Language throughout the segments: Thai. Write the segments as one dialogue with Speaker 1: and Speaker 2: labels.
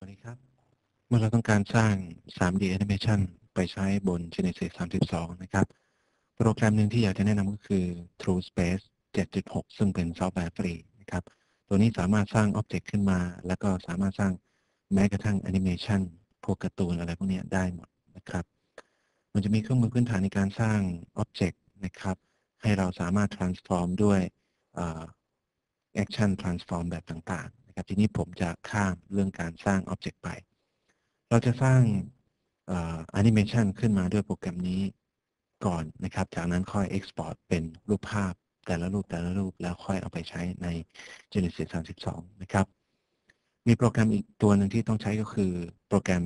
Speaker 1: สวัสดีครับ เมื่อเราต้องการสร้าง 3D Animation ไปใช้บน Genesis 32 นะครับ โปรแกรมหนึ่งที่อยากจะแนะนำก็คือ True Space 7.6 ซึ่งเป็นซอฟต์แวร์ฟรีนะครับ ตัวนี้สามารถสร้างอ็อบเจกต์ขึ้นมา แล้วก็สามารถสร้างแม้กระทั่งแอนิเมชันพวกการ์ตูนอะไรพวกนี้ได้หมดนะครับ มันจะมีเครื่องมือพื้นฐานในการสร้างอ็อบเจกต์นะครับ ให้เราสามารถ transform ด้วย action transform แบบต่างๆ นะครับ ทีนี้ผมจะข้ามเรื่องการสร้างอ็อบเจกต์ไป เราจะสร้างแอนิเมชันขึ้นมาด้วยโปรแกรมนี้ก่อนนะครับ จากนั้นค่อย export เป็นรูปภาพแต่ละรูปแต่ละรูปแล้วค่อยเอาไปใช้ใน Genesis 32 นะครับ มีโปรแกรมอีกตัวหนึ่งที่ต้องใช้ก็คือโปรแกรม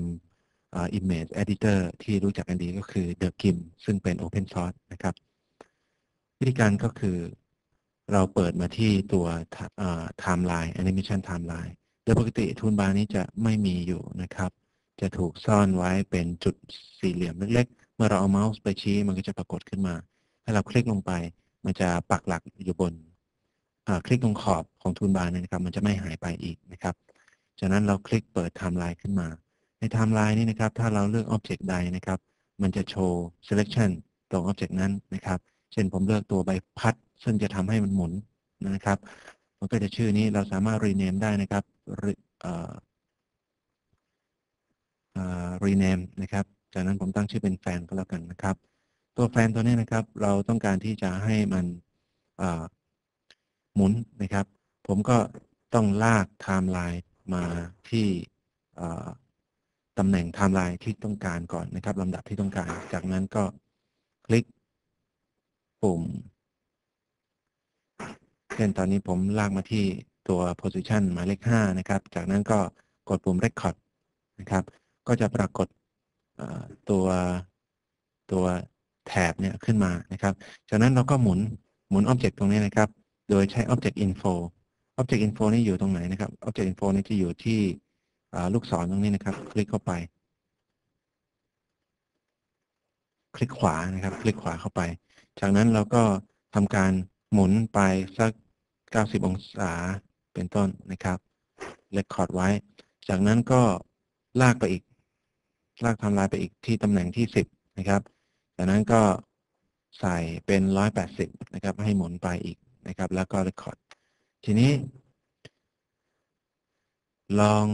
Speaker 1: Image Editor ที่รู้จักกันดีก็คือ The GIMP ซึ่งเป็น Open Source นะครับ วิธีการก็คือ เราเปิดมาที่ตัว Timeline Animation Timeline โดยปกติทูลบาร์นี้จะไม่มีอยู่นะครับ จะถูกซ่อนไว้เป็นจุดสี่เหลี่ยมเล็กๆ เมื่อเราเอาเมาส์ไปชี้มันก็จะปรากฏขึ้นมา ถ้าเราคลิกลงไป มันจะปักหลักอยู่บนคลิกตรงขอบของทูลบาร์นะครับ มันจะไม่หายไปอีกนะครับ จากนั้นเราคลิกเปิดไทม์ไลน์ขึ้นมา ในไทม์ไลน์นี้นะครับ ถ้าเราเลือกอ็อบเจกต์ใดนะครับ มันจะโชว์ selection ตรงอ็อบเจกต์นั้นนะครับ เช่นผมเลือกตัวใบพัด ซึ่งจะทำให้มันหมุนนะครับ มันก็จะชื่อนี้เราสามารถ rename ได้นะครับรีเนมนะครับ จากนั้นผมตั้งชื่อเป็นแฟนก็แล้วกันนะครับ ตัวแฟนตัวนี้นะครับ เราต้องการที่จะให้มันหมุนนะครับ ผมก็ต้องลากไทม์ไลน์มาที่ตำแหน่งไทม์ไลน์ที่ต้องการก่อนนะครับลำดับที่ต้องการ จากนั้นก็คลิกปุ่ม เช่นตอนนี้ผมลากมาที่ตัว position หมายเลข5นะครับ จากนั้นก็กดปุ่ม record นะครับ ก็จะปรากฏตัวตัวแถบเนี่ยขึ้นมานะครับ จากนั้นเราก็หมุนหมุน Object ตรงนี้นะครับ โดยใช้ Object Info Object Info นี่อยู่ตรงไหนนะครับ Object Info นี่จะอยู่ที่ลูกศรตรงนี้นะครับ คลิกเข้าไป คลิกขวานะครับ คลิกขวาเข้าไป จากนั้นเราก็ทำการหมุนไปสัก 90 องศาเป็นต้นนะครับเรคคอร์ดไว้ จากนั้นก็ลากไปอีก ลากทำลายไปอีกที่ตำแหน่งที่ 10 นะครับ จากนั้นก็ใส่เป็น 180 นะครับ ให้หมุนไปอีกนะครับ แล้วก็เรคคอร์ด ทีนี้ ลอง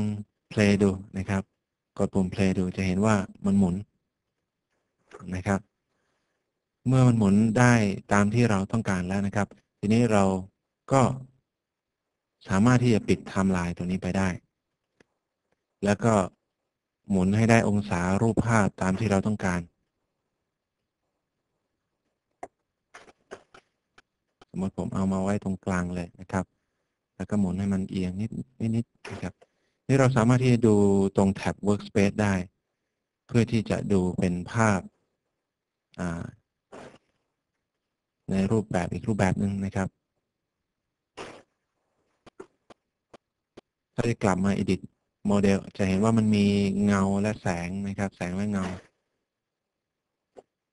Speaker 1: เพลย์ดูนะครับ กดปุ่มเพลย์ดูจะเห็นว่ามันหมุนนะครับ เมื่อมันหมุนได้ตามที่เราต้องการแล้วนะครับ ทีนี้เรา ก็สามารถที่จะปิดไทม์ไลน์ตัวนี้ไปได้ แล้วก็หมุนให้ได้องศารูปภาพตามที่เราต้องการ สมมติผมเอามาไว้ตรงกลางเลยนะครับ แล้วก็หมุนให้มันเอียงนิดนิดนะครับ นี่เราสามารถที่จะดูตรงแท็บ Workspace ได้ เพื่อที่จะดูเป็นภาพ ในรูปแบบอีกรูปแบบหนึ่งนะครับ ถ้าจะกลับมา edit โมเดลจะเห็นว่ามันมีเงาและแสงนะครับ แสงและเงา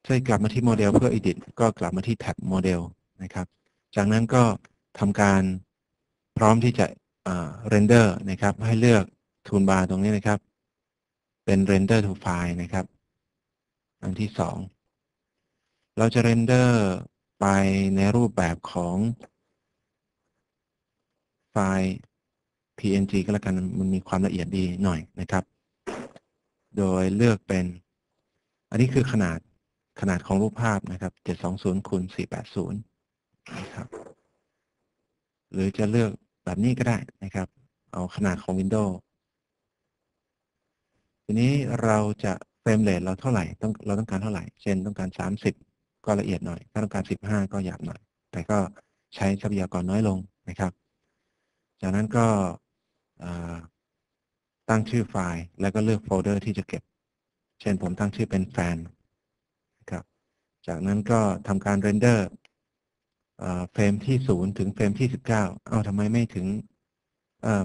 Speaker 1: ถ้ากลับมาที่โมเดลเพื่อ edit ก็กลับมาที่แท็บโมเดลนะครับ จากนั้นก็ทำการพร้อมที่จะเรนเดอร์นะครับ ให้เลือกทูลบาร์ตรงนี้นะครับ เป็น render to file นะครับ อันที่สองเราจะเรนเดอร์ไปในรูปแบบของไฟล์ PNG ก็แล้วกันมันมีความละเอียดดีหน่อยนะครับ โดยเลือกเป็น อันนี้คือขนาดขนาดของรูปภาพนะครับ 720คูณ480นะครับหรือจะเลือกแบบนี้ก็ได้นะครับ เอาขนาดของ Windows ทีนี้เราจะเฟรมเรทเราเท่าไหร่ต้องเราต้องการเท่าไหร่ เช่นต้องการ 30 ก็ละเอียดหน่อย ถ้าต้องการ 15 ก็หยาบหน่อย แต่ก็ใช้ทรัพยากรน้อยลงนะครับ จากนั้นก็ ตั้งชื่อไฟล์ แล้วก็เลือกโฟลเดอร์ที่จะเก็บ เช่นผมตั้งชื่อเป็นแฟนนะครับ จากนั้นก็ทำการเรนเดอร์เฟรมที่0ถึงเฟรมที่19เอาทำไมไม่ถึง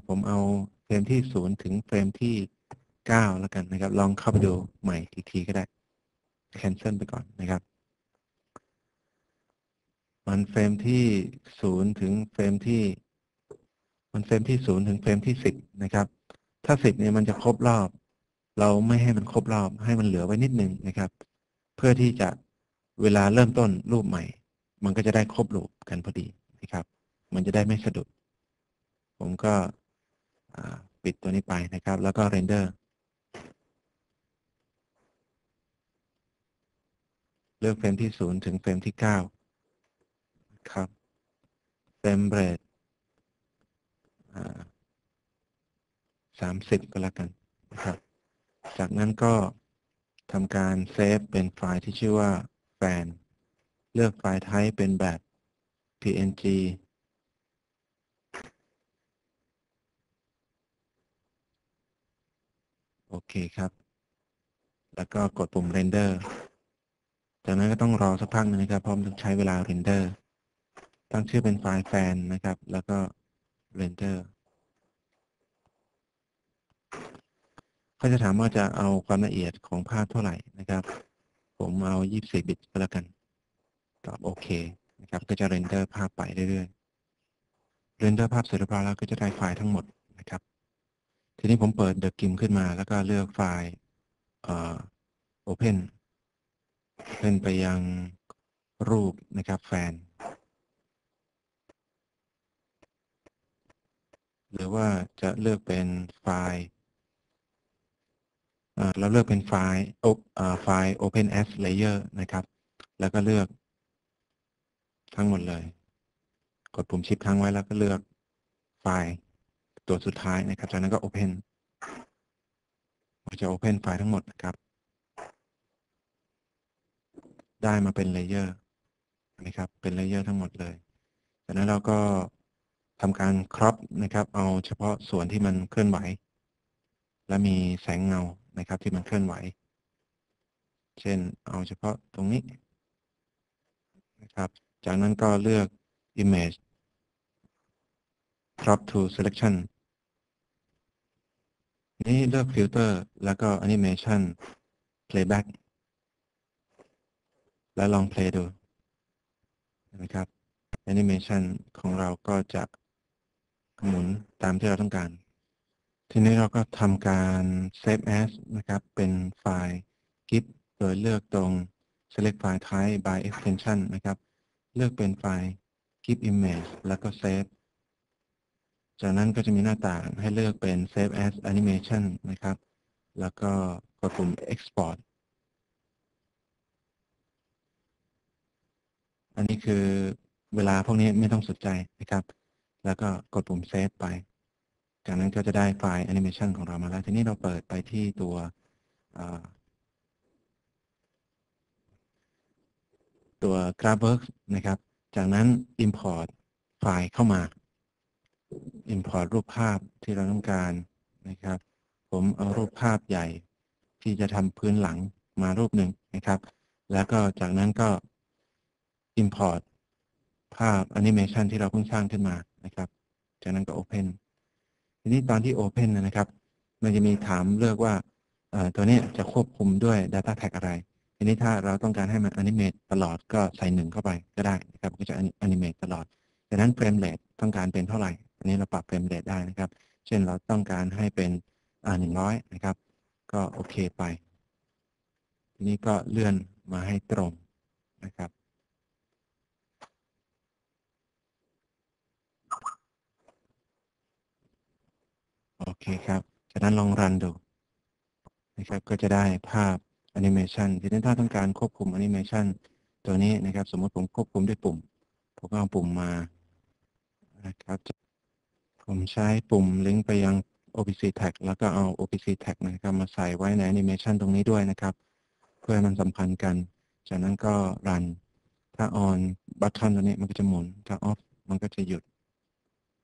Speaker 1: ผมเอาเฟรมที่0ถึงเฟรมที่9แล้วกันนะครับ ลองเข้าไปดูใหม่อีกทีก็ได้ cancel ไปก่อนนะครับมันเฟรมที่0ถึงเฟรมที่ มันเฟรมที่0ถึงเฟรมที่10นะครับ ถ้าสิบเนี่ยมันจะครบรอบ เราไม่ให้มันครบรอบ ให้มันเหลือไว้นิดนึงนะครับ เพื่อที่จะเวลาเริ่มต้นรูปใหม่ มันก็จะได้ครบรูปกันพอดีนะครับ มันจะได้ไม่สะดุด ผมก็ปิดตัวนี้ไปนะครับ แล้วก็เรนเดอร์เลือกเฟรมที่ศูนย์ถึงเฟรมที่เก้าครับเฟรมเรท สามสิบก็แล้วกันนะครับ จากนั้นก็ทำการเซฟเป็นไฟล์ที่ชื่อว่าแฟน เลือกไฟล์ไทป์เป็นแบบ png โอเคครับ แล้วก็กดปุ่ม render จากนั้นก็ต้องรอสักพักหนึงนะครับ เพราะมันใช้เวลา render ตั้งชื่อเป็นไฟล์แฟนนะครับ แล้วก็ render เขาจะถามว่าจะเอาความละเอียดของภาพเท่าไหร่นะครับ ผมเอา 24 บิตก็แล้วกัน ตอบโอเคนะครับ ก็จะ render ภาพไปเรื่อยๆ render ภาพเสร็จเรียบร้อยแล้วก็จะได้ไฟล์ทั้งหมดนะครับ ทีนี้ผมเปิด The GIMP ขึ้นมา แล้วก็เลือกไฟล์เอ่อ Open Open ไปยังรูปนะครับแฟน หรือว่าจะเลือกเป็นไฟล์อ่าเราเลือกเป็นไฟล์โอ่าไฟล์ Open as Layer นะครับ แล้วก็เลือก ทั้งหมดเลย กดปุ่มชิปค้างไว้แล้วก็เลือกไฟล์ตัวสุดท้ายนะครับ จากนั้นก็ Open มันจะ Open ไฟล์ทั้งหมดนะครับ ได้มาเป็นเลเยอร์นะครับ เป็นเลเยอร์ทั้งหมดเลย จากนั้นเราก็ ทำการครอปนะครับ เอาเฉพาะส่วนที่มันเคลื่อนไหว และมีแสงเงานะครับ ที่มันเคลื่อนไหว เช่น เอาเฉพาะตรงนี้นะครับ จากนั้นก็เลือก image crop to selection นี่เลือก filter แล้วก็ animation playback แล้วลอง play ดูนะครับ animation ของเราก็จะ หมุนตามที่เราต้องการ ทีนี้เราก็ทำการ save as นะครับ เป็นไฟล์ gif โดยเลือกตรง select file type by extension นะครับ เลือกเป็นไฟล์ gif image แล้วก็ save จากนั้นก็จะมีหน้าต่างให้เลือกเป็น save as animation นะครับ แล้วก็กดปุ่ม export อันนี้คือเวลาพวกนี้ไม่ต้องสนใจนะครับ แล้วก็กดปุ่ม save ไป จากนั้นก็จะได้ไฟล์ animation ของเรามาแล้ว ทีนี้เราเปิดไปที่ตัวตัว GraphWorks นะครับ จากนั้น import ไฟล์เข้ามา import รูปภาพที่เราต้องการนะครับ ผมเอารูปภาพใหญ่ที่จะทำพื้นหลังมารูปหนึ่งนะครับ แล้วก็จากนั้นก็ import ภาพ animation ที่เราเพิ่งสร้างขึ้นมานะครับ จากนั้นก็ open ทีนี้ตอนที่ open นะครับ มันจะมีถามเลือกว่าตัวนี้จะควบคุมด้วย data tag อะไร ทีนี้ถ้าเราต้องการให้มัน animate ตลอดก็ใส่หนึ่งเข้าไปก็ได้นะครับก็จะ animate ตลอดดังนั้น frame rate ต้องการเป็นเท่าไหร่ อันนี้เราปรับ frame rate ได้นะครับ เช่นเราต้องการให้เป็นหนึ่งร้อยนะครับ ก็โอเคไป ทีนี้ก็เลื่อนมาให้ตรงนะครับ โอเคครับจากนั้นลองรันดูนะครับ ก็จะได้ภาพแอนิเมชันทีนี้ถ้าต้องการควบคุมแอนิเมชันตัวนี้นะครับ สมมติผมควบคุมด้วยปุ่ม ผมก็เอาปุ่มมานะครับ ผมใช้ปุ่มลิงก์ไปยัง OPC tag แล้วก็เอา OPC tag นะครับมาใส่ไว้ในแอนิเมชันตรงนี้ด้วยนะครับ เพื่อให้มันสัมพันธ์กัน จากนั้นก็รัน ถ้า on บัต t นตัวนี้มันก็จะหมุน ถ้า off มันก็จะหยุด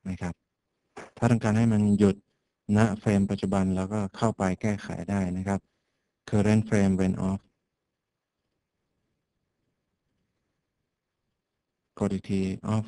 Speaker 1: นะครับ ถ้าต้องการให้มันหยุด ณเฟรมปัจจุบันแล้วก็เข้าไปแก้ไขได้นะครับ current frame when off กดอีกที off